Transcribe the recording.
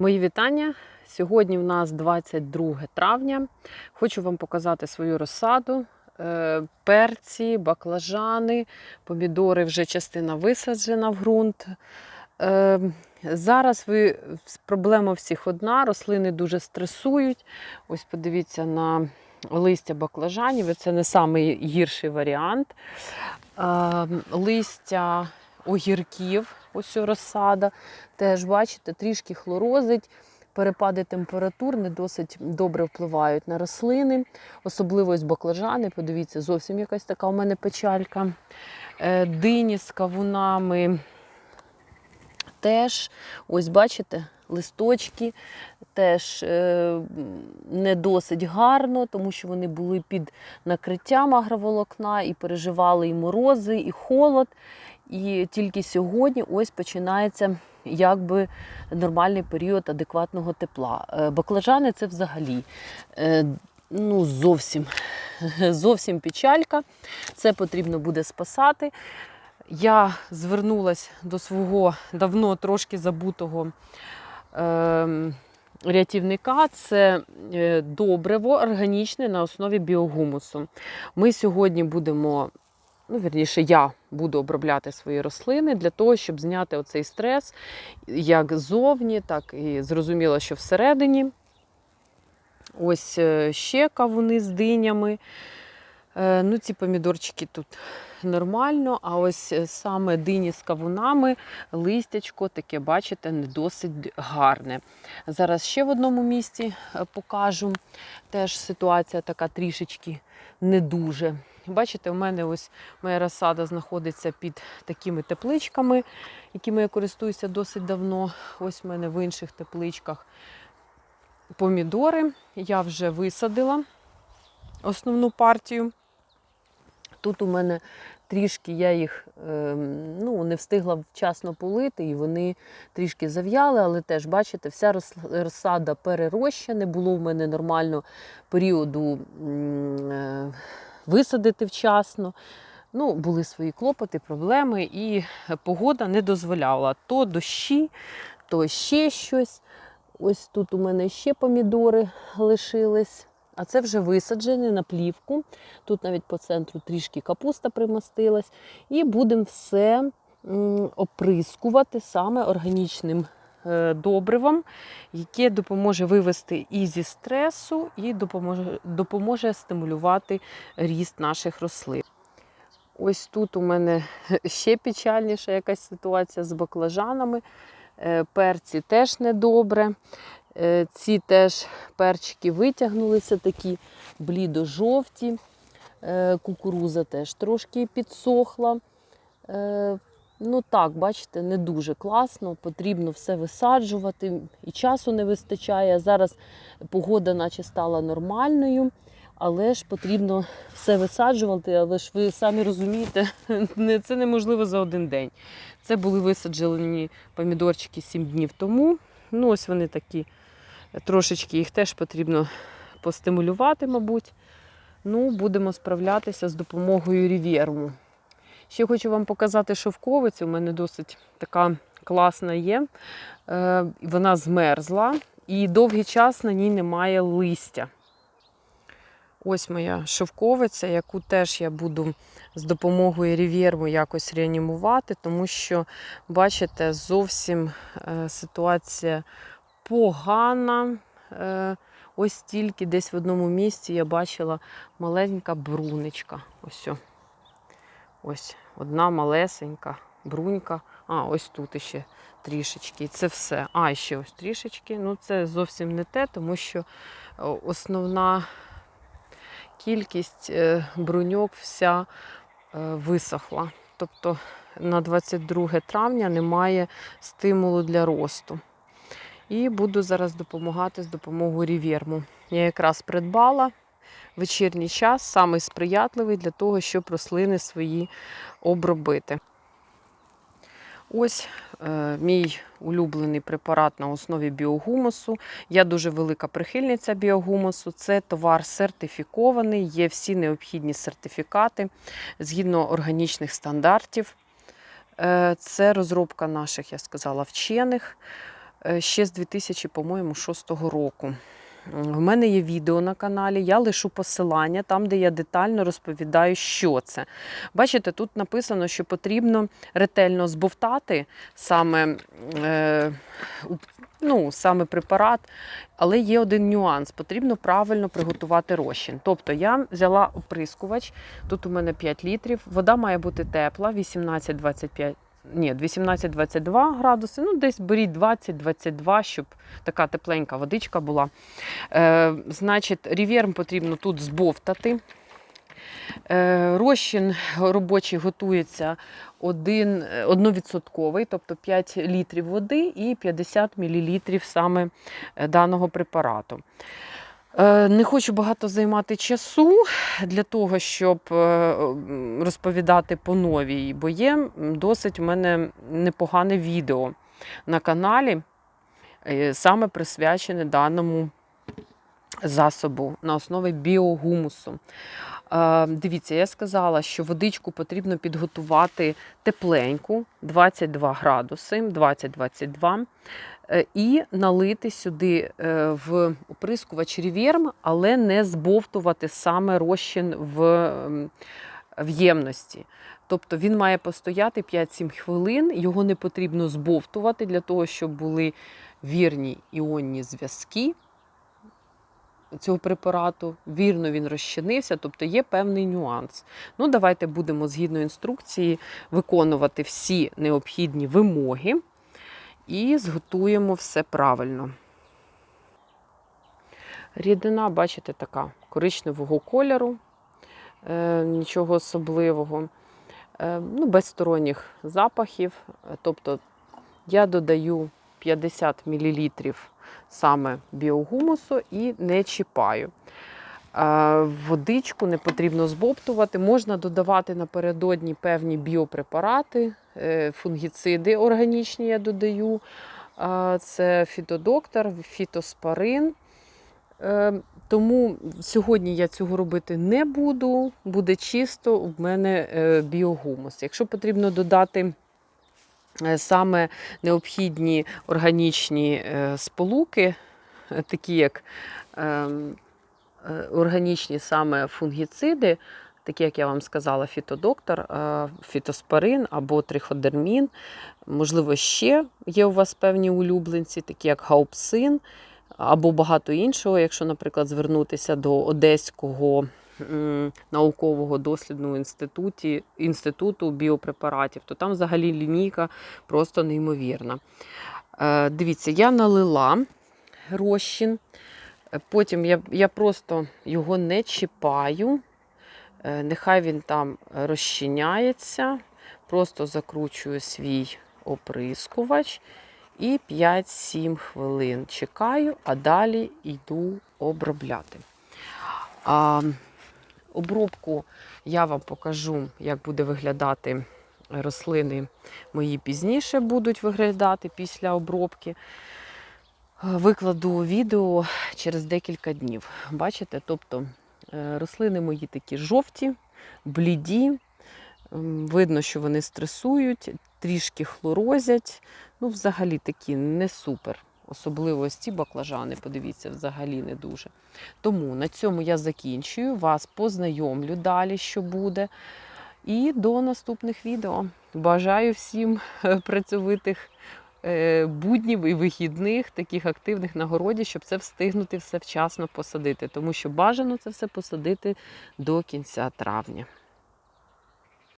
Мої вітання. Сьогодні в нас 22 травня. Хочу вам показати свою розсаду. Е, Перці, баклажани, помідори вже частина висаджена в ґрунт. Е, Зараз ви проблема всіх одна. Рослини дуже стресують. Ось подивіться на листя баклажанів. Це не найгірший варіант. Е, Листя огірків, ось розсада. Теж, бачите, трішки хлорозить. Перепади температур не досить добре впливають на рослини, особливо ось баклажани. Подивіться, зовсім якась така у мене печалька. Е, Дині з кавунами теж, ось бачите, листочки теж е, не досить гарно, тому що вони були під накриттям агроволокна і переживали і морози, і холод. І тільки сьогодні ось починається якби нормальний період адекватного тепла. Е, Баклажани це взагалі е, ну, зовсім, зовсім печалька. Це потрібно буде спасати. Я звернулася до свого давно трошки забутого е, рятівника. Це е, добриво органічне на основі біогумусу. Ми сьогодні будемо ну, вірніше, я буду обробляти свої рослини для того, щоб зняти оцей стрес як ззовні, так і зрозуміло, що всередині. Ось е, ще кавуни з динями. Е, Ну, Ці помідорчики тут нормально, а ось е, саме дині з кавунами, листячко таке, бачите, не досить гарне. Зараз ще в одному місці покажу. Теж ситуація така трішечки не дуже. Бачите, у мене ось моя розсада знаходиться під такими тепличками, якими я користуюся досить давно. Ось в мене в інших тепличках помідори. Я вже висадила основну партію. Тут у мене трішки я їх ну, не встигла вчасно полити, і вони трішки зав'яли, але теж, бачите, вся розсада перероща, не було в мене нормально періоду е, висадити вчасно. Ну, Були свої клопоти, проблеми, і погода не дозволяла. То дощі, то ще щось. Ось тут у мене ще помідори лишились. А це вже висаджені на плівку. Тут навіть по центру трішки капуста примостилась. І будемо все оприскувати саме органічним е, добривом, яке допоможе вивести і зі стресу, і допоможе, допоможе стимулювати ріст наших рослин. Ось тут у мене ще печальніша якась ситуація з баклажанами. Е, перці теж недобре. Е, ці теж перчики витягнулися, такі блідо-жовті. Е, кукуруза теж трошки підсохла. Ну так, бачите, не дуже класно, потрібно все висаджувати, і часу не вистачає. Зараз погода наче стала нормальною, але ж потрібно все висаджувати, але ж ви самі розумієте, це неможливо за один день. Це були висаджені помідорчики 7 днів тому. Ну, ось вони такі трошечки їх теж потрібно постимулювати, мабуть. Ну, Будемо справлятися з допомогою рів'єрму. Ще хочу вам показати шовковицю. У мене досить така класна є. Е, вона змерзла і довгий час на ній немає листя. Ось моя шовковиця, яку теж я буду з допомогою рів'єрму якось реанімувати, тому що, бачите, зовсім е, ситуація погана. Е, ось тільки десь в одному місці я бачила маленька брунечка. Ось. Ось одна малесенька брунька. А, ось тут іще трішечки. Це все. А, ще ось трішечки. Ну, це зовсім не те, тому що е, основна кількість е, бруньок вся висохла. Тобто на 22 травня немає стимулу для росту. І буду зараз допомагати з допомогою рів'єрму. Я якраз придбала вечірній час, самий сприятливий для того, щоб рослини свої обробити. Ось е, мій улюблений препарат на основі біогумусу. Я дуже велика прихильниця біогумусу. Це товар сертифікований, є всі необхідні сертифікати згідно органічних стандартів. Е, це розробка наших, я сказала, вчених. Е, ще з 2000, по-моєму, 6 року. В мене є відео на каналі, я лишу посилання там, де я детально розповідаю, що це. Бачите, тут написано, що потрібно ретельно збовтати саме, е, ну, саме препарат, але є один нюанс: потрібно правильно приготувати розчин. Тобто я взяла оприскувач, тут у мене 5 літрів, вода має бути тепла, 18-25. Ні, 18-22 градуси, ну десь беріть 20-22, щоб така тепленька водичка була. Е, значить, ріверм потрібно тут збовтати. Е, розчин робочий готується один, е, одновідсотковий, тобто 5 літрів води і 50 мл саме е, даного препарату. Е, Не хочу багато займати часу для того, щоб е, розповідати по новій, бо є досить у мене непогане відео на каналі, е, саме присвячене даному засобу на основі біогумусу. Дивіться, я сказала, що водичку потрібно підготувати тепленьку, 22 градуси, 20-22, е, і налити сюди е, в оприскувач ріверм, але не збовтувати саме розчин в, в ємності. Тобто він має постояти 5-7 хвилин, його не потрібно збовтувати для того, щоб були вірні іонні зв'язки цього препарату, вірно він розчинився, тобто є певний нюанс. Ну, давайте будемо згідно інструкції виконувати всі необхідні вимоги і зготуємо все правильно. Рідина, бачите, така коричневого кольору, е, нічого особливого, е, ну, без сторонніх запахів. Тобто я додаю 50 мл саме біогумусу і не чіпаю. Водичку не потрібно збовтувати. Можна додавати напередодні певні біопрепарати, е, фунгіциди органічні я додаю. Це фітодоктор, фітоспарин. Е, Тому сьогодні я цього робити не буду. Буде чисто в мене е, біогумус. Якщо потрібно додати саме необхідні органічні сполуки, такі як ем, органічні саме фунгіциди, такі, як я вам сказала, фітодоктор, е, фітоспорин або триходермін. Можливо, ще є у вас певні улюбленці, такі як гаупсин або багато іншого, якщо, наприклад, звернутися до Одеського наукового дослідного інституті, інституту біопрепаратів, то там взагалі лінійка просто неймовірна. Е, Дивіться, я налила розчин, е, потім я, я просто його не чіпаю, е, нехай він там розчиняється, просто закручую свій оприскувач. І 5-7 хвилин чекаю, а далі йду обробляти. А, обробку я вам покажу, як буде виглядати рослини мої пізніше будуть виглядати після обробки. Викладу відео через декілька днів. Бачите, тобто е, рослини мої такі жовті, бліді. Видно, що вони стресують, трішки хлорозять. Ну, взагалі такі не супер. Особливо ось ці баклажани, подивіться, взагалі не дуже. Тому на цьому я закінчую. Вас познайомлю далі, що буде. І до наступних відео. Бажаю всім е, працьовитих буднів і вихідних, таких активних на городі, щоб це встигнути все вчасно посадити. Тому що бажано це все посадити до кінця травня.